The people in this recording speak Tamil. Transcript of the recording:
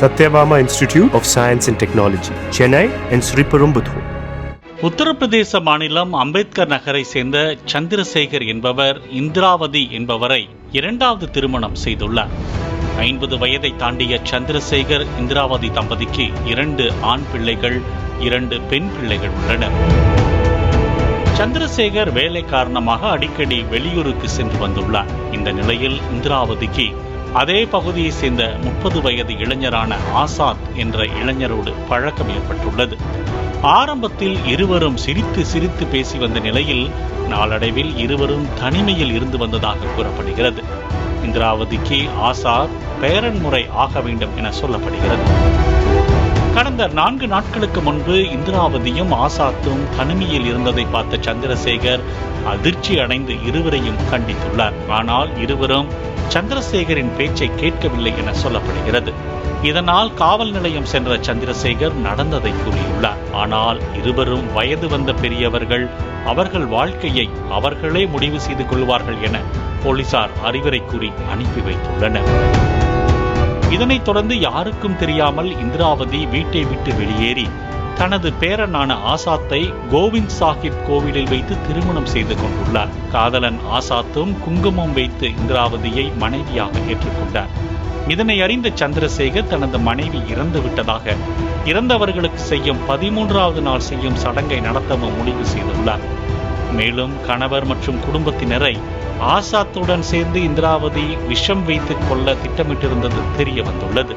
Sathyabama institute of science and technology Chennai and Sriperumbudur Uttar Pradesh மாநிலம் அம்பேத்கர் நகரை சேர்ந்த சந்திரசேகர் என்பவர் இந்திராவதி என்பவரை இரண்டாவது திருமணம் செய்துள்ளார். ஐம்பது வயதை தாண்டிய சந்திரசேகர் இந்திராவதி தம்பதிக்கு இரண்டு ஆண் பிள்ளைகள் இரண்டு பெண் பிள்ளைகள் உள்ளனர். சந்திரசேகர் வேலை காரணமாக அடிக்கடி வெளியூருக்கு சென்று வந்துள்ளார். இந்த நிலையில் இந்திராவதிக்கு அதே பகுதியை சேர்ந்த முப்பது வயது இளைஞரான ஆசாத் என்ற இளைஞரோடு பழக்கம் ஏற்பட்டுள்ளது. ஆரம்பத்தில் இருவரும் சிரித்து சிரித்து பேசி வந்த நிலையில் நாளடைவில் இருவரும் தனிமையில் இருந்து வந்ததாக கூறப்படுகிறது. இந்திராவதிக்கு ஆசாத் பேரன் முறை ஆக வேண்டும் என சொல்லப்படுகிறது. கடந்த நான்கு நாட்களுக்கு முன்பு இந்திராவதியும் ஆசாத்தும் தனிமையில் இருந்ததை பார்த்த சந்திரசேகர் அதிர்ச்சி அடைந்து இருவரையும் கண்டித்துள்ளார். ஆனால் இருவரும் சந்திரசேகரின் பேச்சை கேட்கவில்லை என சொல்லப்படுகிறது. இதனால் காவல் நிலையம் சென்ற சந்திரசேகர் நடந்ததை கூறியுள்ளார். ஆனால் இருவரும் வயது வந்த பெரியவர்கள் அவர்கள் வாழ்க்கையை அவர்களே முடிவு செய்து கொள்வார்கள் என போலீசார் அறிவுரை கூறி அனுப்பி வைத்துள்ளனர். இதனைத் தொடர்ந்து யாருக்கும் தெரியாமல் இந்திராவதி வீட்டை விட்டு வெளியேறி தனது பேரனான ஆசாத்தை கோவிந்த் சாஹிப் கோவிலில் வைத்து திருமணம் செய்து கொண்டுள்ளார். காதலன் ஆசாத்தும் குங்குமம் வைத்து இந்திராவதியை மனைவியாக ஏற்றுக்கொண்டார். இதனை அறிந்த சந்திரசேகர் தனது மனைவி இறந்து விட்டதாக இறந்தவர்களுக்கு செய்யும் பதிமூன்றாவது நாள் செய்யும் சடங்கை நடத்தவும் முடிவு செய்துள்ளார். மேலும் கணவர் மற்றும் குடும்பத்தினரை ஆசாத்துடன் சேர்ந்து இந்திராவதி விஷம் வைத்துக் கொள்ள திட்டமிட்டிருந்தது தெரிய வந்துள்ளது.